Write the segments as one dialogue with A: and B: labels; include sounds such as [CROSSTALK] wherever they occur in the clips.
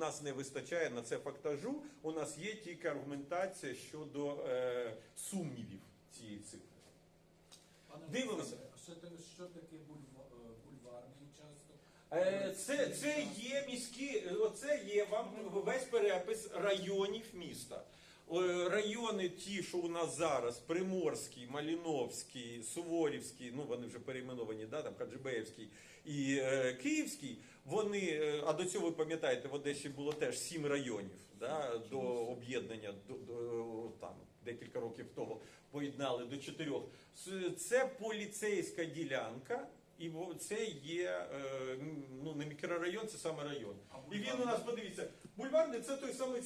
A: нас не вистачає на це фактажу. У нас є тільки аргументація щодо е, сумнівів цієї цифри.
B: Пане
A: Дивимося.
B: Що таке, що таке е, бульварний участок?
A: Е, Це, це є міські, оце є вам весь перепис районів міста. Райони ті, що у нас зараз, Приморський, Маліновський, Суворівський, ну вони вже перейменовані, да, там Хаджибеївський і е, Київський, вони, е, а до цього ви пам'ятаєте, в Одесі було теж сім районів да, до об'єднання до, до, там, декілька років того поєднали до чотирьох. Це поліцейська ділянка. І це є е, ну не мікрорайон, це саме район. І він у нас, подивіться, бульварний це той самий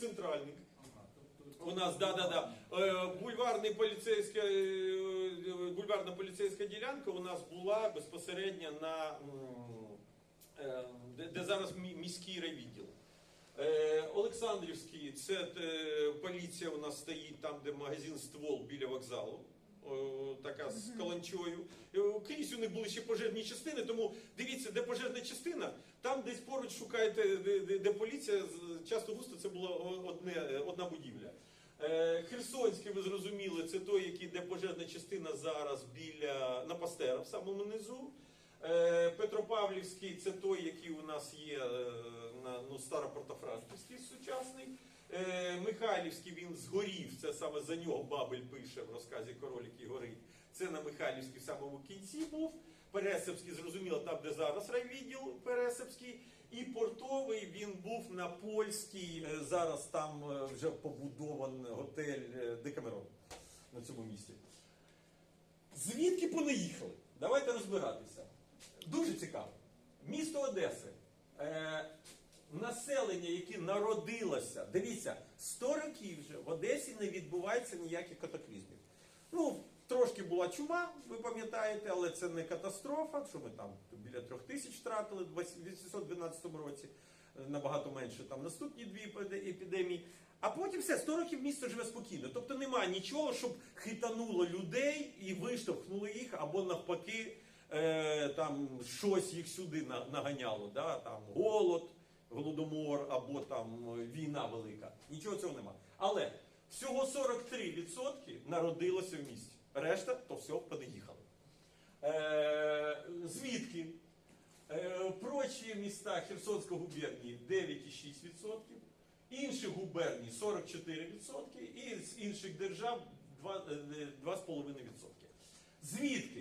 B: тобто-
A: У нас, да, да, да. Бульварний поліцейська, е, бульварна поліцейська ділянка у нас була безпосередньо на зараз міський райвідділ. Е, Олександрівський, це е, поліція у нас стоїть там, де магазин ствол біля вокзалу. Така з каланчою. Е, Крізь у них були ще пожежні частини, тому дивіться, де пожежна частина, там десь поруч шукаєте, де, поліція. Часто густо це була одне, одна будівля. Херсонський, ви зрозуміли, це той, який де пожежна частина зараз біля на Пастера в самому низу. Е, Петропавлівський це той, який у нас є е, на ну, Старопортофранківський сучасний. Е, Михайлівський він згорів, це саме за нього Бабель пише в розказі Король, який горить. Це на Михайлівській в самому кінці був. Пересипський, зрозуміло, там, де зараз райвідділ Пересипський. І портовий він був на польській. е, Зараз там вже побудований готель Декамерон на цьому місці. Звідки понаїхали? Давайте розбиратися. Дуже цікаво. Місто Одеси. Е, населення, яке народилося, дивіться, 100 років вже в Одесі не відбувається ніяких катаклізмів. Ну, трошки була чума, ви пам'ятаєте, але це не катастрофа, що ми там біля трьох тисяч втратили в 812 році, е, набагато менше там наступні дві епідемії. А потім все, 100 років місто живе спокійно. Тобто немає нічого, щоб хитануло людей і виштовхнуло їх, або навпаки, е, там щось їх сюди наганяло. Да? Там голод, голодомор або там війна велика. Нічого цього нема. Але всього 43% народилося в місті. Решта то все понаїхали. Е, звідки? Е, прочі міста Херсонської губернії 9,6%, інших губерній 44% і з інших держав два- е, 2,5%. Звідки?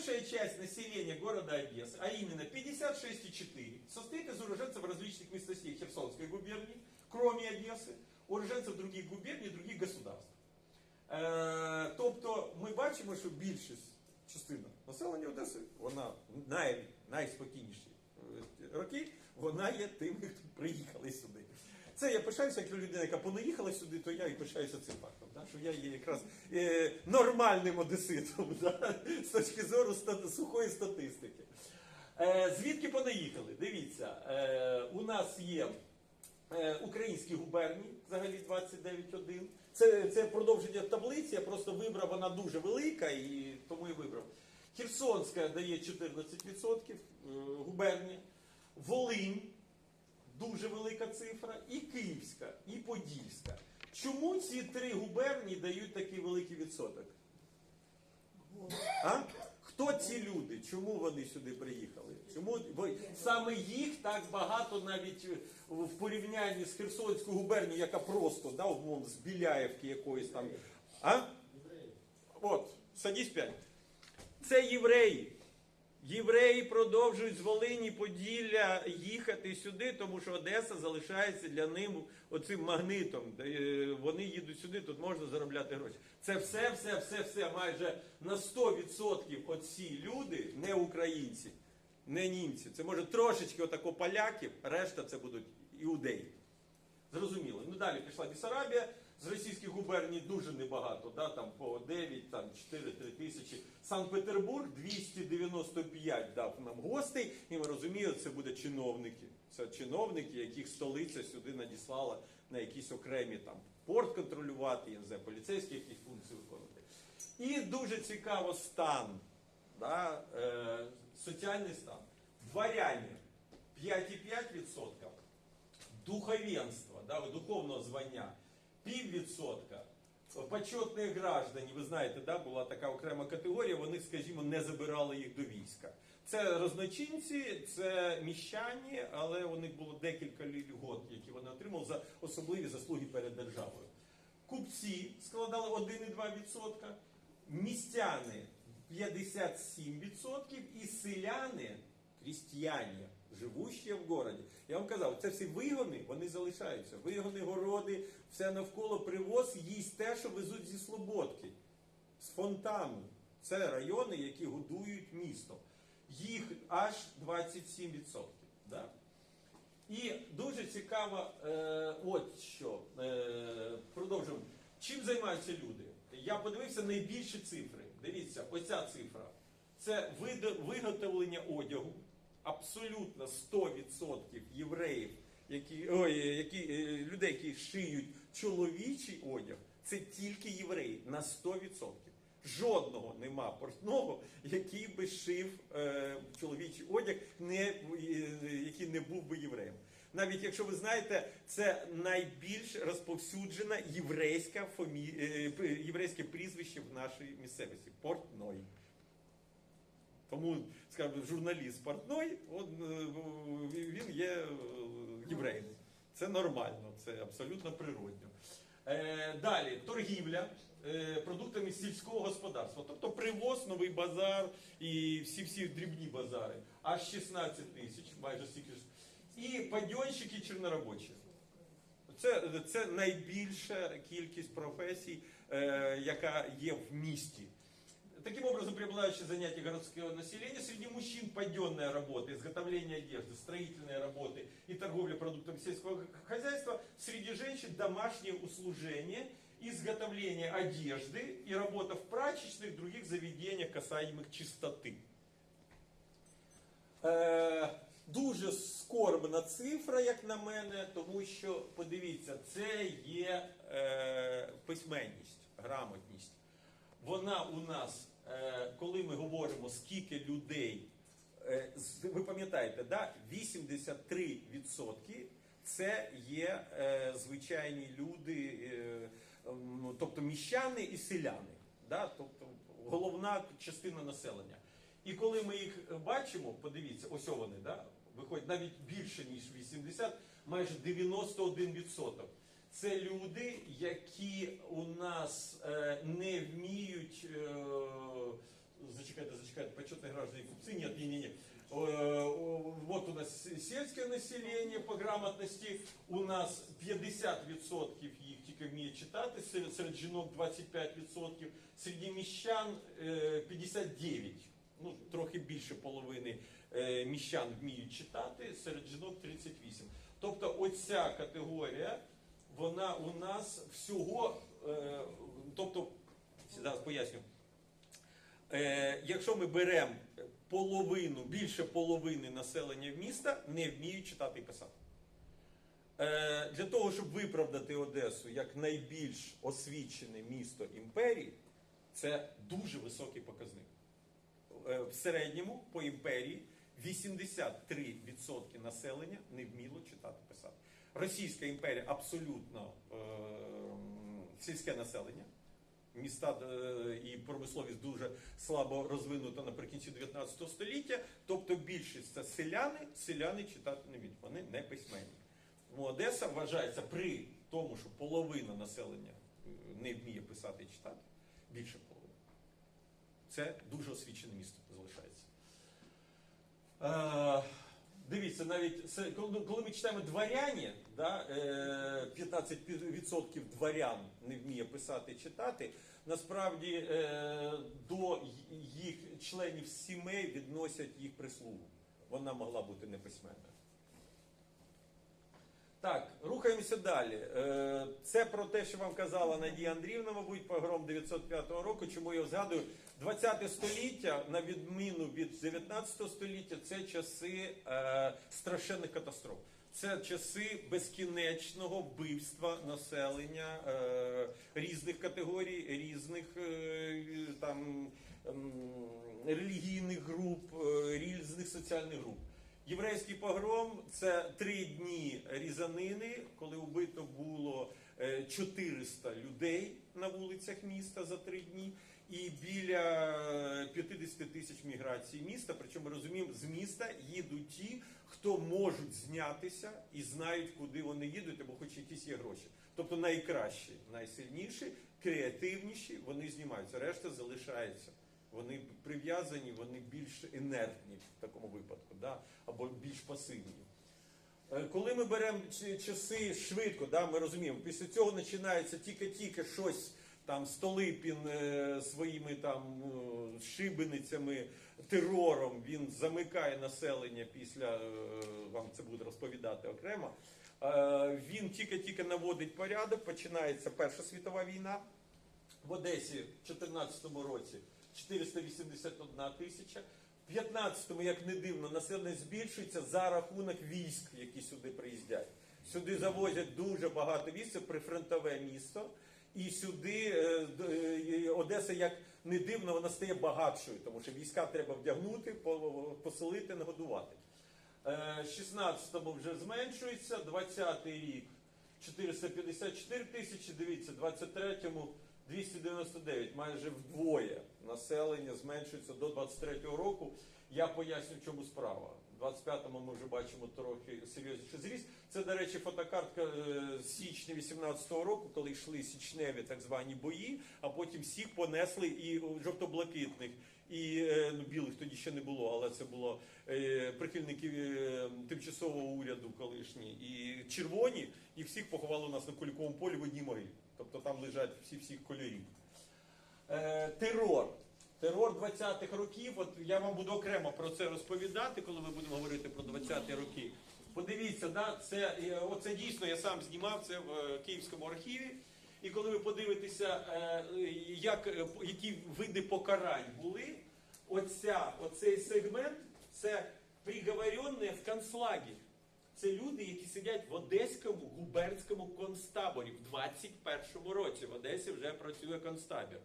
A: Большая часть населения города Одессы, а именно 56,4, состоит из уроженцев различных местностей Херсонской губернии, кроме Одессы, уроженцев других губерний, других государств. Е, тобто ми бачимо, що більшість частина населення Одеси, вона най, найспокійніші е, роки, вона є тими, хто приїхали сюди. Це я пишаюся, як людина, яка понаїхала сюди, то я і пишаюся цим фактом. Да? Що я є якраз е, нормальним одеситом [LAUGHS] да? з точки зору ста- сухої статистики. Е, звідки понаїхали? Дивіться, е, у нас є е, українські губернії, взагалі 29.1. Це, це продовження таблиці, я просто вибрав, вона дуже велика, і тому і вибрав. Херсонська дає 14% е, губернія, Волинь дуже велика цифра, і Київська, і Подільська. Чому ці три губернії дають такий великий відсоток? А? Хто ці люди? Чому вони сюди приїхали? Чому саме їх так багато навіть в порівнянні з Херсонською губернією, яка просто да, умовно, з Біляєвки якоїсь там. А? От, садись п'ять. Це євреї. Євреї продовжують з Волині Поділля їхати сюди, тому що Одеса залишається для них оцим магнитом. Е, Вони їдуть сюди, тут можна заробляти гроші. Це все, все, все, все майже на 100% оці люди, не українці, не німці. Це може трошечки отако поляків, решта це будуть іудеї. Зрозуміло. Ну далі пішла Бісарабія. З російських губерній дуже небагато, да, там по 9, там 4-3 тисячі. Санкт-Петербург 295 дав нам гостей, і ми розуміємо, це буде чиновники. Це чиновники, яких столиця сюди надіслала на якісь окремі там порт контролювати, я не знаю, поліцейські якісь функції виконувати. І дуже цікаво стан, да, е, соціальний стан. Дворяне 5,5%. духовенства, да, духовного звання, піввідсотка. Почетні граждані, ви знаєте, да, була така окрема категорія, вони, скажімо, не забирали їх до війська. Це розночинці, це міщані, але у них було декілька льгот, які вони отримали за особливі заслуги перед державою. Купці складали 1,2%, містяни 57% і селяни, крістяні, живущі в городі. Я вам казав, це всі вигони, вони залишаються. Вигони, городи, все навколо привоз, їсть те, що везуть зі Слободки, з фонтану. Це райони, які годують місто. Їх аж 27%. Да? І дуже цікаво, е, от що. Е, продовжуємо. Чим займаються люди? Я подивився найбільші цифри. Дивіться, оця цифра. Це виготовлення одягу. Абсолютно 100% євреїв, які, ой, які, е, людей, які шиють чоловічий одяг, це тільки євреї на 100%. Жодного нема портного, який би шив е, чоловічий одяг, не, е, який не був би євреєм. Навіть якщо ви знаєте, це найбільш розповсюджена єврейська фамі... е, єврейське прізвище в нашій місцевості портной. Тому, скажімо, журналіст портной, е, він є е, євреєм. Це нормально, це абсолютно природньо. Е, далі, торгівля продуктами сільського господарства. Тобто привоз, новий базар і всі-всі дрібні базари. Аж 16 тисяч, майже стільки ж. І падьонщики чорноробочі. Це, це найбільша кількість професій, яка є в місті. Таким образом, преобладающее занятие городского населения среди мужчин паденная работа, изготовление одежды, строительные работы и торговля продуктами сельского хозяйства, среди женщин домашнее услужение, изготовление одежды и работа в прачечных других заведениях, касаемых чистоты. Е, дуже скорбна цифра, як на мене, тому що, подивіться, це є е, письменність, грамотність. Вона у нас, е, коли ми говоримо, скільки людей, е, ви пам'ятаєте, да? 83% це є е, звичайні люди, е, тобто міщани і селяни. Да? Тобто головна частина населення. І коли ми їх бачимо, подивіться, ось вони, да? виходять навіть більше, ніж 80, майже 91%. Це люди, які у нас е, не вміють. Е, зачекайте, зачекайте, почетные граждане купцы, нет, не, не, не. Вот у нас сельское население по грамотності, у нас 50% їх тільки вміє читати, серед, жінок 25%, серед міщан е, 59%. Ну, трохи більше половини е, міщан вміють читати, серед жінок 38. Тобто оця категорія, вона у нас всього, е, тобто, зараз поясню. Е, якщо ми беремо половину, більше половини населення міста, не вміють читати і писати. Е, для того, щоб виправдати Одесу як найбільш освічене місто імперії, це дуже високий показник. В середньому по імперії 83% населення не вміло читати писати. Російська імперія абсолютно е, сільське населення. Міста е, і промисловість дуже слабо розвинута наприкінці 19 століття. Тобто більшість це селяни, селяни читати не вміють, вони не письменні. Одеса вважається при тому, що половина населення е, не вміє писати і читати, більше половини. Це дуже освічене місто залишається. Е, дивіться, навіть коли, ми читаємо дворяні, да, е, 15% дворян не вміє писати читати, насправді е, до їх членів сімей відносять їх прислугу. Вона могла бути неписьменною. Так, рухаємося далі. Е, Це про те, що вам казала Надія Андріївна, мабуть, погром 905 року. Чому я згадую? 20 століття, на відміну від 19 століття, це часи е, страшенних катастроф. Це часи безкінечного вбивства населення е, різних категорій, різних е, там ем, релігійних груп, е, різних соціальних груп. Єврейський погром це три дні різанини, коли вбито було е, 400 людей на вулицях міста за три дні, і біля е, 50 тисяч міграцій міста. Причому розуміємо, з міста їдуть ті, хто можуть знятися і знають, куди вони їдуть, або хоч якісь є гроші. Тобто найкращі, найсильніші, креативніші, вони знімаються. Решта залишається. Вони прив'язані, вони більш інертні в такому випадку, да? або більш пасивні. Е, Коли ми беремо часи швидко, да, ми розуміємо, після цього починається тільки-тільки щось там Столипін е, своїми там е, шибеницями, терором, він замикає населення після, е, вам це буде розповідати окремо. Він тільки-тільки наводить порядок, починається Перша світова війна. В Одесі в 2014 році 481 тисяча. В 15-му, як не дивно, населення збільшується за рахунок військ, які сюди приїздять. Сюди завозять дуже багато військ, це прифронтове місто. І сюди е, е, Одеса, як не дивно, вона стає багатшою, тому що війська треба вдягнути, по- поселити, нагодувати. Е, 16-му вже зменшується, 20-й рік 454 тисячі, дивіться, 23-му 299, майже вдвоє населення зменшується до 23-го року. Я поясню, чому справа. В 25-му ми вже бачимо трохи серйозніший зріст. Це, до речі, фотокартка е, з січня 18-го року, коли йшли січневі так звані бої, а потім всіх понесли і жовто-блакитних, і е, ну, білих тоді ще не було, але це було е, прихильники е, тимчасового уряду колишні, і червоні, і всіх поховали у нас на Куликовому полі в одній могилі. Тобто там лежать всі всіх кольорів. Е, терор. Терор 20-х років. От я вам буду окремо про це розповідати, коли ми будемо говорити про 20-ті роки. Подивіться, да, це, е, оце дійсно я сам знімав це в е, Київському архіві. І коли ви подивитеся, е, як, які види покарань були, оця, оцей сегмент це приговорені в концлагері. Це люди, які сидять в Одеському губернському концтаборі в 21-му році. В Одесі вже працює концтабір.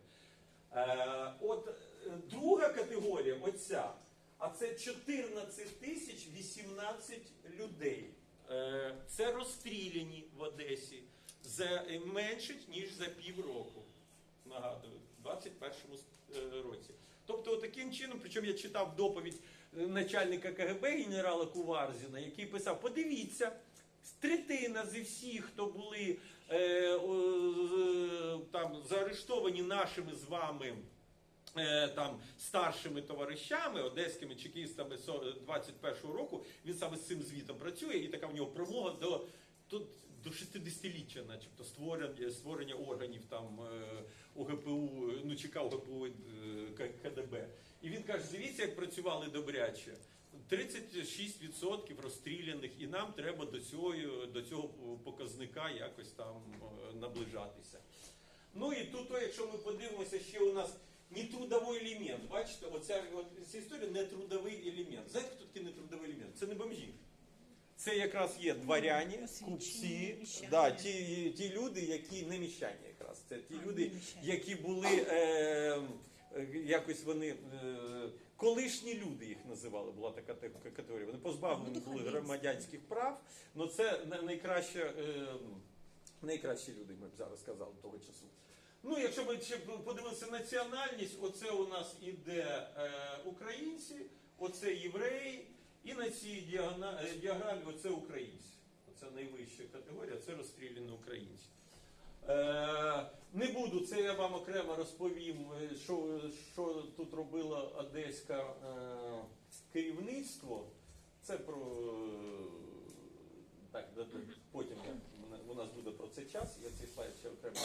A: Е, от е, друга категорія, оця, а це 14 тисяч 18 людей. Е, це розстріляні в Одесі за менше, ніж за півроку. Нагадую, в 21-му е, році. Тобто, таким чином, причому я читав доповідь начальника КГБ генерала Куварзіна, який писав: подивіться, третина зі всіх, хто були там заарештовані нашими з вами. е, Там старшими товаришами, одеськими чекістами со- 21-го року, він саме з цим звітом працює, і така в нього промова до тут до 60-ліття, начебто, створення, створення органів там е, ОГПУ, ну ЧК ОГПУ е, КДБ. І він каже: дивіться, як працювали добряче. 36% розстріляних, і нам треба до цього, до цього показника якось там е, наближатися. Ну і тут, якщо ми подивимося, ще у нас нетрудовий елемент. Бачите, оця от, ця історія нетрудовий елемент. Знаєте, хто такий нетрудовий елемент? Це не бомжі. Це якраз є дворяні, купці, да, ті, ті люди, які не міщані якраз. Це ті люди, які були е, е, якось вони. Е, Колишні люди їх називали, була така те- категорія. Вони позбавлені
C: Ну,
A: були громадянських прав. Ну це на- найкраще, е, найкращі люди, ми б зараз сказали того часу. Ну, якщо ми ще подивилися національність, оце у нас іде е, українці, оце євреї, і на цій діагона- е, діаграмі оце українці. Оце найвища категорія, це розстріляні українці. Е, не буду, це я вам окремо розповім, е, що, що тут робило одеське е, керівництво. Це про так, потім у нас буде про це час, я цей слайд ще окремо.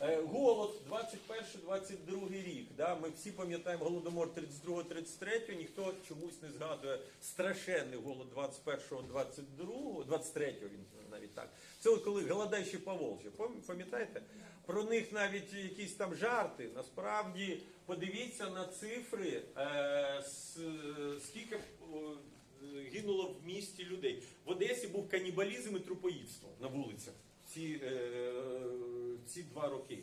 A: Е, Голод 21-22 рік. Да? Ми всі пам'ятаємо голодомор 32-33, ніхто чомусь не згадує страшенний голод 21-22, 23-го він навіть так. Це от коли голодаючі по Волжі. Пам- Пам'ятаєте? Про них навіть якісь там жарти. Насправді, подивіться на цифри, е, скільки гинуло в місті людей. В Одесі був канібалізм і трупоїдство на вулицях ці, е, ці два роки.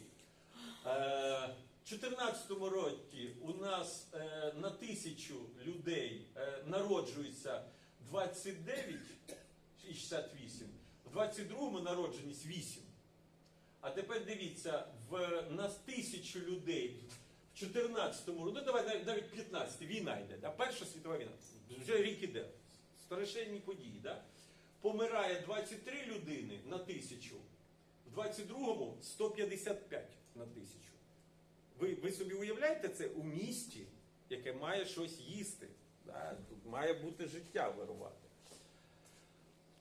A: Е, в 2014 році у нас е, на тисячу людей е, народжується 29 і 68, в 22-му народженість 8. А тепер дивіться, в, на тисячу людей в 14-му році, ну давай навіть 15 війна йде, да? Перша світова війна, вже рік іде, страшенні події. Да? Помирає 23 людини на тисячу, в 22-му 155 на тисячу. Ви, ви собі уявляєте це у місті, яке має щось їсти, да? тут має бути життя вирувати.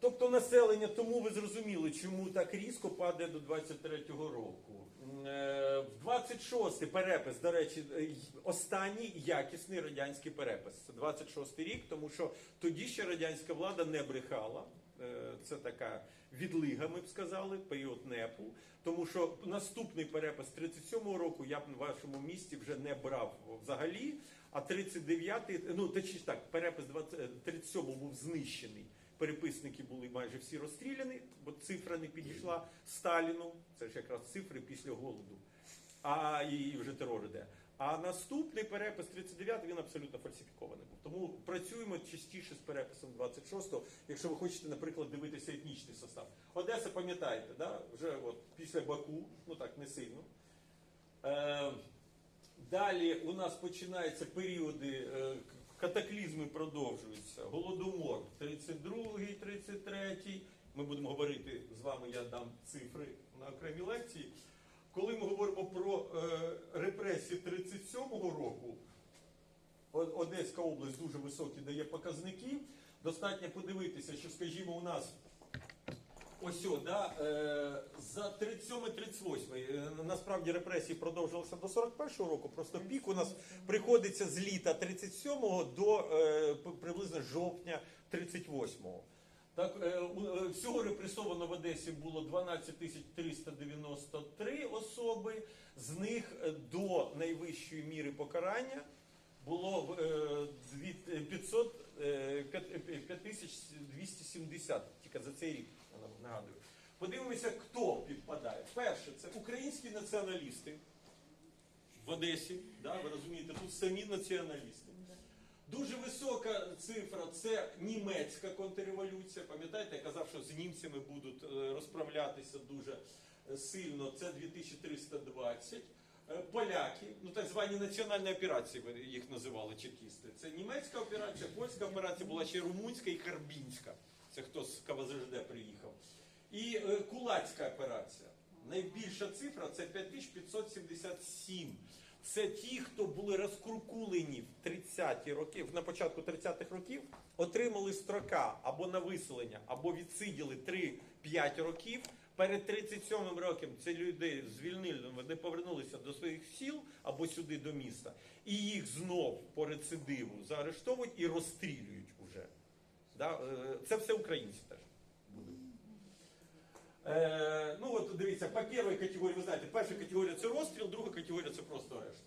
A: Тобто населення, тому ви зрозуміли, чому так різко падає до 23-го року. Е, В 26-й перепис, до речі, е, останній якісний радянський перепис. Це 26-й рік, тому що тоді ще радянська влада не брехала. Е, Це така відлига, ми б сказали, період НЕПу. Тому що наступний перепис 37-го року я б в вашому місті вже не брав взагалі. А 39-й, ну точніше так, перепис 20 37-го був знищений. Переписники були майже всі розстріляні, бо цифра не підійшла Сталіну. Це ж якраз цифри після голоду. А і вже терор іде. А наступний перепис 39 він абсолютно фальсифікований був. Тому працюємо частіше з переписом 26-го, якщо ви хочете, наприклад, дивитися етнічний состав. Одеса, пам'ятаєте, да? вже от після Баку, ну так не сильно. Е, Далі у нас починаються періоди, е, катаклізми продовжуються. Голодомор 32-й, 33-й. Ми будемо говорити з вами, я дам цифри на окремій лекції. Коли ми говоримо про е, репресії 37-го року, Одеська область дуже високі дає показники. Достатньо подивитися, що, скажімо, у нас Ось о, да, е, за 37-38. Е, насправді репресії продовжилися до 41-го року. Просто пік у нас приходиться з літа 37-го до приблизно жовтня 38-го. Так, е, е, всього репресовано в Одесі було 12 тисяч 393 особи. З них е, до найвищої міри покарання було е, дві- е, 500, е, п'ят- е, 5270 тільки за цей рік, нагадую. Подивимося, хто підпадає. Перше, це українські націоналісти в Одесі. Да, ви розумієте, тут самі націоналісти. Дуже висока цифра це німецька контрреволюція. Пам'ятаєте, я казав, що з німцями будуть е, розправлятися дуже е, сильно. Це 2320. Е, Поляки, ну так звані національні операції, їх називали чекісти. Це німецька операція, польська операція була ще румунська і карбінська. Це хто з КВЗЖД приїхав. І кулацька операція. Найбільша цифра це 5577. Це ті, хто були розкуркулені в 30-ті роки, на початку 30-х років, отримали строка або на виселення, або відсиділи 3-5 років. Перед 37-м роком ці люди звільнили, вони повернулися до своїх сіл або сюди до міста, і їх знов по рецидиву заарештовують і розстрілюють уже. Е, Це все українці теж. Е, ну от дивіться, по першій категорії, ви знаєте, перша категорія це розстріл, друга категорія це просто арешт.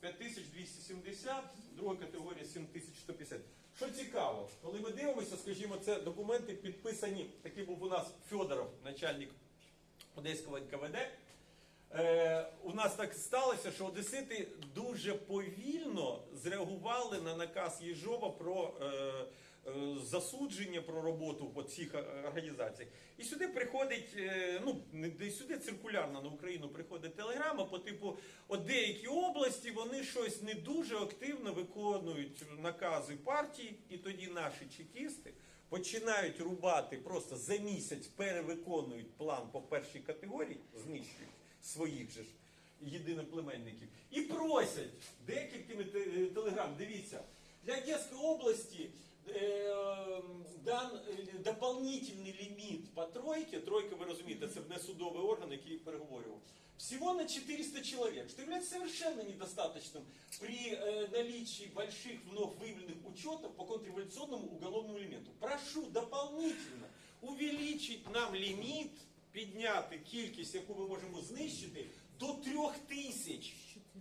A: 5270, друга категорія 7150. Що цікаво, коли ми дивимося, скажімо, це документи підписані, такий був у нас Федоров, начальник Одеського НКВД. Е, у нас так сталося, що одесити дуже повільно зреагували на наказ Єжова про е, засудження про роботу по цих е, організаціях. І сюди приходить, е, ну не сюди циркулярно на Україну приходить телеграма по типу, от деякі області вони щось не дуже активно виконують накази партії, і тоді наші чекісти починають рубати просто за місяць, перевиконують план по першій категорії, знищують своїх же ж єдиноплеменників і просять декількими телеграм. Дивіться, для Одесской области э, дан э, дополнительный лимит по тройке. Тройка, ви розумієте, це внесудовий орган, який переговорював. Всего на 400 человек, что является совершенно недостаточным при э, наличии больших вновь выявленных учетов по контрреволюционному уголовному элементу. Прошу дополнительно увеличить нам лимит, підняти кількість, яку ми можемо знищити, до трьох тисяч.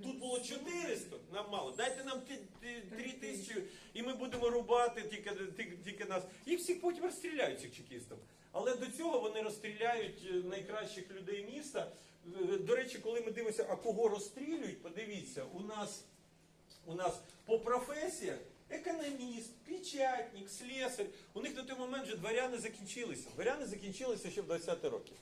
A: Тут було 400, нам мало. Дайте нам 3 тисячі, і ми будемо рубати тільки, тільки, тільки нас. Їх всіх потім розстріляють, цих чекістів. Але до цього вони розстріляють е, найкращих людей міста. Е, До речі, коли ми дивимося, а кого розстрілюють, подивіться, у нас, у нас по професіях економіст, печатник, слесар. У них на той момент вже дворяни закінчилися. Дворяни закінчилися ще в 20 років.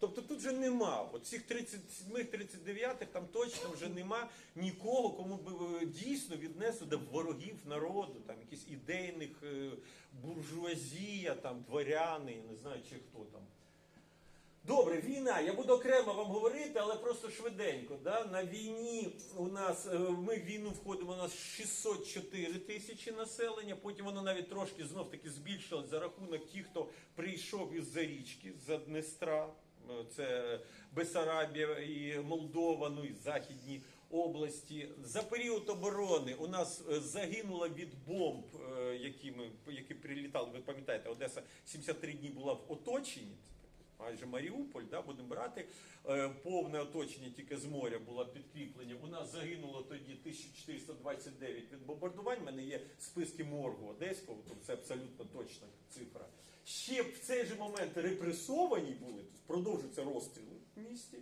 A: Тобто тут же нема, от цих 37-39 там точно вже нема нікого, кому б е, дійсно віднесли до ворогів народу, там якісь ідейних е, буржуазія, там дворяни, не знаю чи хто там. Добре, війна. Я буду окремо вам говорити, але просто швиденько. Да? На війні у нас е, ми в війну входимо. У нас 604 тисячі населення. Потім воно навіть трошки знов таки збільшилось за рахунок тих, хто прийшов із за з Днестра. Е, Це Бесарабія і Молдова, ну і західні області. За період оборони у нас е, загинуло від бомб, які ми які прилітали. Ви пам'ятаєте, Одеса 73 дні була в оточенні майже Маріуполь, да, будемо брати. Е, повне оточення тільки з моря було підкріплення. У нас загинуло тоді 1429 від бомбардувань. У мене є списки моргу Одеського, тобто це абсолютно точна цифра. Ще в цей же момент репресовані були, тобто продовжуються розстріли в місті.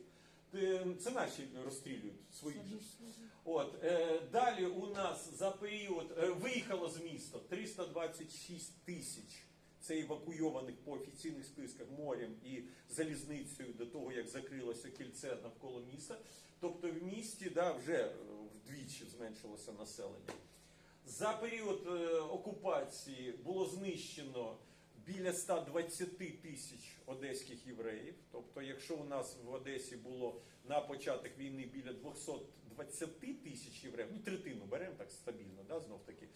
A: Е, Це наші розстрілюють свої ж. От е, далі у нас за період е, виїхало з міста 326 тисяч. Це евакуйованих по офіційних списках морем і залізницею до того, як закрилося кільце навколо міста. Тобто в місті да, вже е, вдвічі зменшилося населення. За період е, окупації було знищено біля 120 тисяч одеських євреїв. Тобто, якщо у нас в Одесі було на початок війни біля 220 тисяч євреїв, ну третину беремо так стабільно, да, знов таки,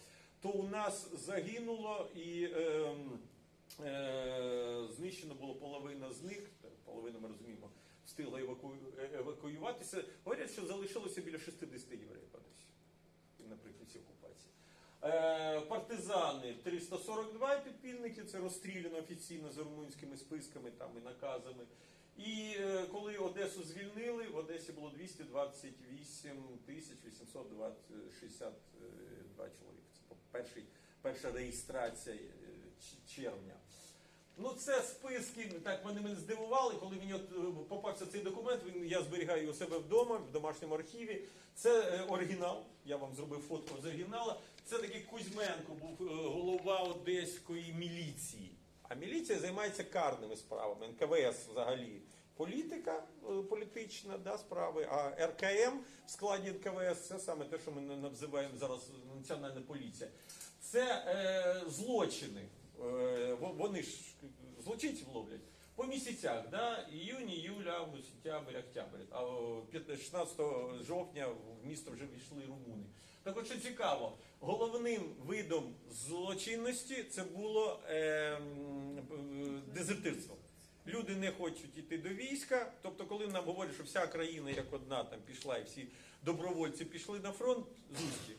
A: то у нас загинуло і е, знищено було половина з них, половина ми розуміємо, встигла еваку... е- евакуюватися. Говорять, що залишилося біля 60 євреїв наприкінці окупації. Е, партизани 342 підпільники, це розстріляно офіційно за румунськими списками там, і наказами. І е, коли Одесу звільнили, в Одесі було 228 тисяч 862 чоловіка. Це перший, перша реєстрація червня. Ну, це списки, так вони мене здивували, коли мені от е, попався цей документ, він, я зберігаю у себе вдома, в домашньому архіві. Це е, оригінал, я вам зробив фотку з оригіналу. Це такий Кузьменко був е, голова одеської міліції. А міліція займається карними справами. НКВС взагалі політика політична да, справи, а РКМ в складі НКВС це саме те, що ми на- називаємо зараз національна поліція. Це е, злочини. Е, во- вони ж злочинців ловлять по місяцях, да? іюнь, іюль, август, сентябрь, октябрь. А о, 15 16 жовтня в місто вже війшли румуни. Так от що цікаво, головним видом злочинності це було е, е, дезертирство. Люди не хочуть йти до війська. Тобто, коли нам говорять, що вся країна як одна там пішла, і всі добровольці пішли на фронт, зусті.